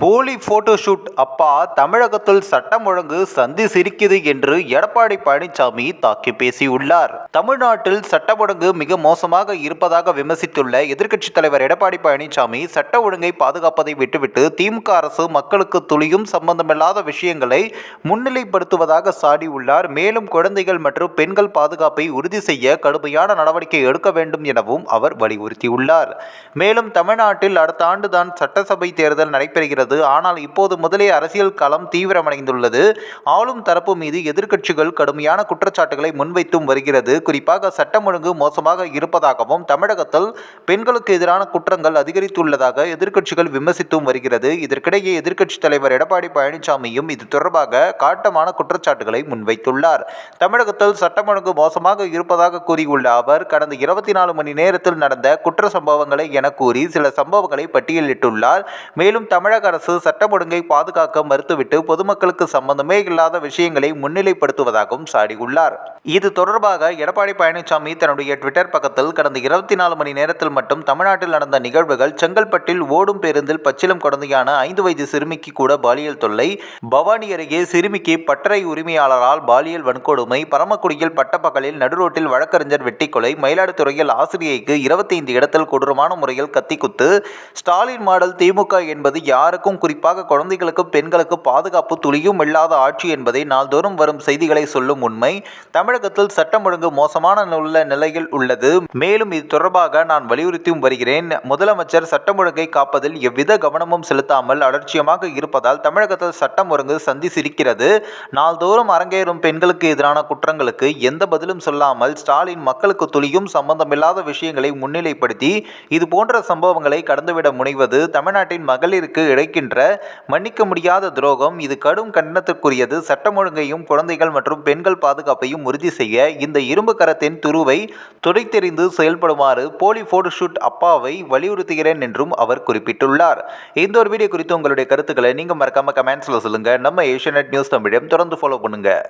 போலி போட்டோஷூட் அப்பா தமிழகத்தில் சட்டம் ஒழுங்கு சந்தி சிரிக்குது என்று எடப்பாடி பழனிசாமி தாக்கி பேசியுள்ளார். தமிழ்நாட்டில் சட்டம் ஒழுங்கு மிக மோசமாக இருப்பதாக விமர்சித்துள்ள எதிர்க்கட்சித் தலைவர் எடப்பாடி பழனிசாமி சட்ட ஒழுங்கை பாதுகாப்பதை விட்டுவிட்டு திமுக அரசு மக்களுக்கு துளியும் சம்பந்தமில்லாத விஷயங்களை முன்னிலைப்படுத்துவதாக சாடியுள்ளார். மேலும் குழந்தைகள் மற்றும் பெண்கள் பாதுகாப்பை உறுதி செய்ய கடுமையான நடவடிக்கை எடுக்க வேண்டும் எனவும் அவர் வலியுறுத்தியுள்ளார். மேலும் தமிழ்நாட்டில் அடுத்த ஆண்டுதான் சட்டசபை தேர்தல் நடைபெறுகிறது. ஆனால் இப்போது முதலே அரசியல் களம் தீவிரமடைந்துள்ளது. ஆளும் தரப்பு மீது எதிர்க்கட்சிகள் கடுமையான குற்றச்சாட்டுகளை முன்வைத்தும் வருகிறது. குறிப்பாக சட்டம் ஒழுங்கு மோசமாக இருப்பதாகவும் தமிழகத்தில் பெண்களுக்கு எதிரான குற்றங்கள் அதிகரித்துள்ளதாக எதிர்க்கட்சிகள் விமர்சித்தும் வருகிறது. இதற்கிடையே எதிர்க்கட்சித் தலைவர் எடப்பாடி பழனிசாமியும் இது தொடர்பாக காட்டமான குற்றச்சாட்டுகளை முன்வைத்துள்ளார். தமிழகத்தில் சட்டம் ஒழுங்கு மோசமாக இருப்பதாக கூறியுள்ள அவர் கடந்த இருபத்தி நாலு மணி நேரத்தில் நடந்த குற்ற சம்பவங்களை என கூறி சில சம்பவங்களை பட்டியலிட்டுள்ளார். மேலும் தமிழக அரசு சட்டம் ஒழுங்கை பாதுகாக்க மறுத்துவிட்டு பொதுமக்களுக்கு சம்பந்தமே இல்லாத விஷயங்களை முன்னிலைப்படுத்துவதாகவும் சாடியுள்ளார் இது தொடர்பாக எடப்பாடி பழனிசாமி தன்னுடைய ட்விட்டர் பக்கத்தில் கடந்த இருபத்தி நாலு மணி நேரத்தில் மட்டும் தமிழ்நாட்டில் நடந்த நிகழ்வுகள் செங்கல்பட்டில் ஓடும் பேருந்தில் பச்சிலம் குழந்தையான ஐந்து வயது சிறுமிக்கு கூட பாலியல் தொல்லை பவானி அருகே சிறுமிக்கு பட்டறை உரிமையாளரால் பாலியல் வன்கொடுமை பரமக்குடியில் பட்டப்பகலில் நடுரோட்டில் வழக்கறிஞர் வெட்டிக்கொலை மயிலாடுதுறையில் ஆசிரியைக்கு இருபத்தைந்து இடத்தில் கொடூரமான முறையில் கத்திக்குத்து ஸ்டாலின் மாடல் திமுக என்பது யாருக்கு எல்லாருக்கும் குறிப்பாக குழந்தைகளுக்கு பெண்களுக்கு பாதுகாப்பு துளியும் இல்லாத ஆட்சி என்பதை நாள்தோறும் வரும் செய்திகளை சொல்லும் உண்மை. தமிழகத்தில் சட்டம் ஒழுங்கு மோசமான உள்ள நிலையில் உள்ளது. மேலும் இது தொடர்பாக நான் வலியுறுத்தியும் வருகிறேன். முதலமைச்சர் சட்டம் ஒழுங்கை காப்பதில் எவ்வித கவனமும் செலுத்தாமல் அலட்சியமாக இருப்பதால் தமிழகத்தில் சட்டம் ஒழுங்கு சந்தி சிரிக்கிறது நாள்தோறும் அரங்கேறும் பெண்களுக்கு எதிரான குற்றங்களுக்கு எந்த பதிலும் சொல்லாமல் ஸ்டாலின் மக்களுக்கு துளியும் சம்பந்தமில்லாத விஷயங்களை முன்னிலைப்படுத்தி இது போன்ற சம்பவங்களை கடந்துவிட முனைவது தமிழ்நாட்டின் மகளிருக்கு இழைக்கின்ற மன்னிக்க முடியாத துரோகம் இது கடும் கண்டனத்திற்குரியது. சட்டம் ஒழுங்கையும் குழந்தைகள் மற்றும் பெண்கள் பாதுகாப்பையும் உறுதி செய்ய இந்த இரும்பு கரத்தின் துருவை துடைத்தெறிந்து செயல்படுமாறு போலி போட்டோஷூட் அப்பாவை வலியுறுத்துகிறேன் என்றும் அவர் குறிப்பிட்டுள்ளார். இந்த ஒரு வீடியோ குறித்து உங்களுடைய கருத்துக்களை நீங்கள் மறக்காம கமெண்ட்ஸில் சொல்லுங்க. நம்ம ஏஷியநெட் நியூஸ் தமிழம் தொடர்ந்து ஃபாலோ பண்ணுங்கள்